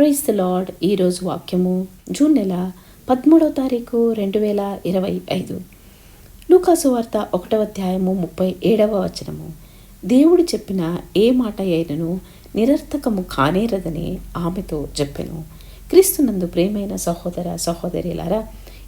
Price lord ఈరోజు వాక్యము June నెల పదమూడవ తారీఖు రెండు వేల ఇరవై ఐదు. లూకాసు వార్త ఒకటవ అధ్యాయము ముప్పై ఏడవ వచనము. దేవుడు చెప్పిన ఏ మాట అయినను నిరర్థకము కానేరదని ఆమెతో చెప్పెను. క్రీస్తునందు ప్రేమైన సహోదర సహోదరిలారా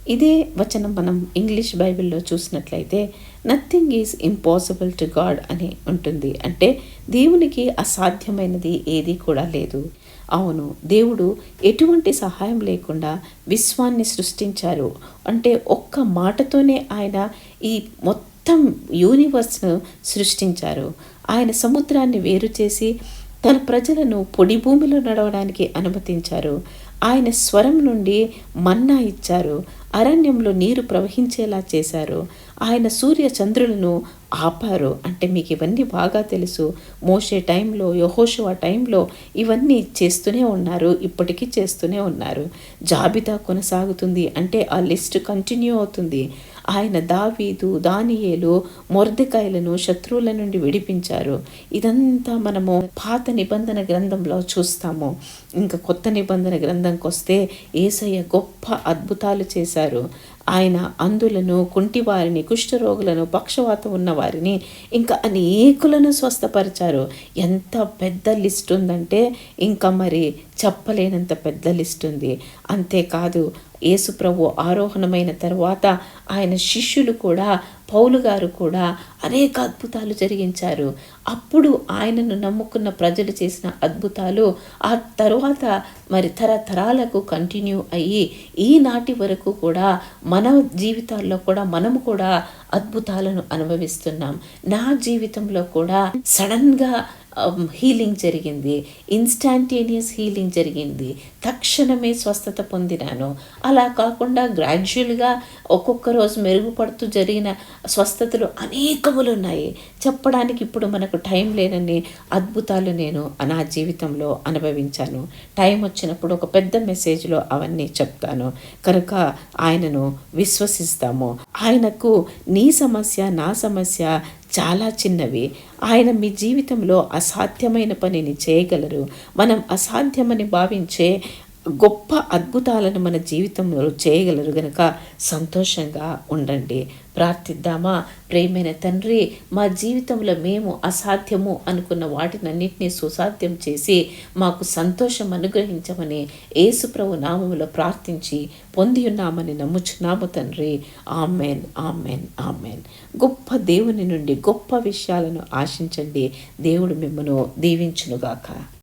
ఇదే వచనం మనం ఇంగ్లీష్ బైబిల్లో చూసినట్లయితే nothing is impossible to God అని ఉంటుంది. అంటే దేవునికి అసాధ్యమైనది ఏది కూడా లేదు. అవును దేవుడు ఎటువంటి సహాయం లేకుండా విశ్వాన్ని సృష్టించారు. అంటే ఒక్క మాటతోనే ఆయన ఈ మొత్తం యూనివర్స్ను సృష్టించారు. ఆయన సముద్రాన్ని వేరు చేసి తన ప్రజలను పొడి భూమిలో నడవడానికి అనుమతించారు. ఆయన స్వరం నుండి మన్నా ఇచ్చారు. అరణ్యంలో నీరు ప్రవహించేలా చేశారు. ఆయన సూర్య చంద్రులను ఆపారు. అంటే మీకు ఇవన్నీ బాగా తెలుసు. మోసే టైంలో యహోషువా టైంలో ఇవన్నీ చేస్తూనే ఉన్నారు. ఇప్పటికీ చేస్తూనే ఉన్నారు. జాబితా కొనసాగుతుంది. అంటే ఆ లిస్ట్ కంటిన్యూ అవుతుంది. ఆయన దావీదు దానియేలు మొర్దకాయలను శత్రువుల నుండి విడిపించారు. ఇదంతా మనము పాత నిబంధన గ్రంథంలో చూస్తాము. ఇంకా కొత్త నిబంధన గ్రంథం విషయానికి వస్తే ఏసయ్య గొప్ప అద్భుతాలు చేశారు. ఆయన అందులను కుంటివారిని కుష్ఠరోగులను పక్షవాతం ఉన్న వారిని ఇంకా అనేకులను స్వస్థపరిచారు. ఎంత పెద్ద లిస్ట్ ఉందంటే ఇంకా మరి చెప్పలేనంత పెద్ద లిస్ట్ ఉంది అంతేకాదు యేసుప్రభు ఆరోహణమైన తర్వాత ఆయన శిష్యులు కూడా పౌలు గారు కూడా అనేక అద్భుతాలు జరిగించారు. అప్పుడు ఆయనను నమ్ముకున్న ప్రజలు చేసిన అద్భుతాలు ఆ తరువాత మరి తరతరాలకు కంటిన్యూ అయ్యి ఈనాటి వరకు కూడా మన జీవితాల్లో కూడా మనము కూడా అద్భుతాలను అనుభవిస్తున్నాం. నా జీవితంలో కూడా సడన్గా Um, హీలింగ్ జరిగింది ఇన్స్టాంటేనియస్ హీలింగ్ జరిగింది. తక్షణమే స్వస్థత పొందినాను. అలా కాకుండా గ్రాడ్యువల్గా ఒక్కొక్క రోజు మెరుగుపడుతూ జరిగిన స్వస్థతలు అనేకములు ఉన్నాయి చెప్పడానికి ఇప్పుడు మనకు టైం లేనని అద్భుతాలు నేను నా జీవితంలో అనుభవించాను. టైం వచ్చినప్పుడు ఒక పెద్ద మెసేజ్లో అవన్నీ చెప్తాను. కనుక ఆయనను విశ్వసిస్తాము. ఆయనకు నీ సమస్య నా సమస్య చాలా చిన్నవి. ఆయన మీ జీవితంలో అసాధ్యమైన పనిని చేయగలరు. మనం అసాధ్యమని భావించే గొప్ప అద్భుతాలను మన జీవితంలో చేయగలరు గనక సంతోషంగా ఉండండి. ప్రార్థిద్దామా? ప్రేమైన తండ్రి మా జీవితంలో మేము అసాధ్యము అనుకున్న వాటినన్నింటినీ సుసాధ్యం చేసి మాకు సంతోషం అనుగ్రహించమని యేసుప్రభు నామములో ప్రార్థించి పొంది ఉన్నామని నమ్ముచున్నాము తండ్రి. Amen amen amen. గొప్ప దేవుని నుండి గొప్ప విషయాలను ఆశించండి. దేవుడు మిమ్మను దీవించునుగాక.